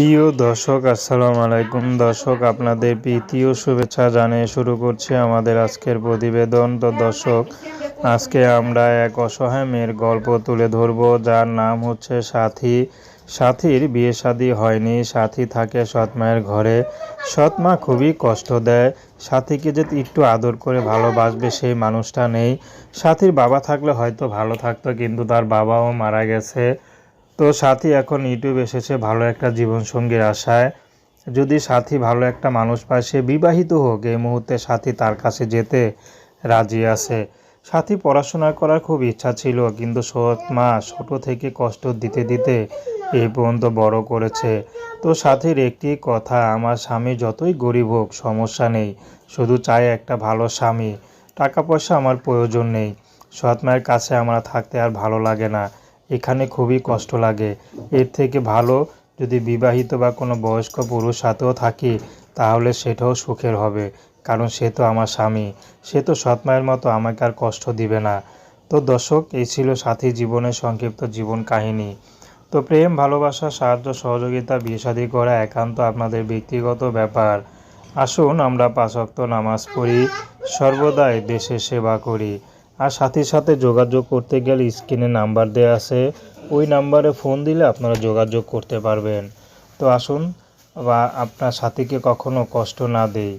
প্রিয় দর্শক, আসসালামু আলাইকুম। দর্শক, আপনাদের প্রীতি ও শুভেচ্ছা জানিয়ে শুরু করছি আমাদের আজকের প্রতিবেদন। তো দর্শক, আজকে আমরা এক অসহায় মেয়ের গল্প তুলে ধরব, যার নাম হচ্ছে সাথী। সাথীর বিয়ে শাদী হয়নি। সাথী থাকে সৎ মায়ের ঘরে। সৎ মা খুবই কষ্ট দেয়। সাথীকে যে একটু আদর করে ভালোবাসবে সেই মানুষটা নেই। সাথীর বাবা থাকলে হয়তো ভালো থাকতো, কিন্তু তার বাবাও মারা গেছে। তো সাথী এখন ইউটিউব এসেছে ভালো একটা জীবনসঙ্গীর আশায়। যদি সাথী ভালো একটা মানুষ পায়, সে বিবাহিত হোক, এই মুহূর্তে সাথী তার কাছে যেতে রাজি আছে। সাথী পড়াশোনা করার খুব ইচ্ছা ছিল, কিন্তু সৎ মা ছোট থেকে কষ্ট দিতে দিতে এই পর্যন্ত বড় করেছে। তো সাথীর একটি কথা, আমার স্বামী যতই গরিব হোক, সমস্যা নেই, শুধু চাই একটা ভালো স্বামী। টাকা পয়সা আমার প্রয়োজন নেই, সৎ মায়ের কাছে আমরা থাকতে আর ভালো লাগে না। এখানে খুবই কষ্ট লাগে। এর থেকে ভালো যদি বিবাহিত বা কোনো বয়স্ক পুরুষ সাথেও থাকি, তাহলে সেটাও সুখের হবে, কারণ সে তো আমার স্বামী। সে তো সৎ মায়ের মতো আমাকে আর কষ্ট দিবে না। তো দর্শক, এই ছিল সাথী জীবনের সংক্ষিপ্ত জীবন কাহিনী। তো প্রেম, ভালোবাসা, সাহায্য, সহযোগিতা, বিয়ে করা একান্ত আপনাদের ব্যক্তিগত ব্যাপার। আসুন আমরা পাঁচক্ত নামাজ পড়ি, সর্বদাই দেশের সেবা করি। আর সাথে সাথে যোগাযোগ করতে গেলে স্ক্রিনে নাম্বার দেওয়া আছে। ওই নাম্বারে ফোন দিলে আপনারা যোগাযোগ করতে পারবেন। তো আসুন, বা আপনার সাথীকে কখনো কষ্ট না দেই।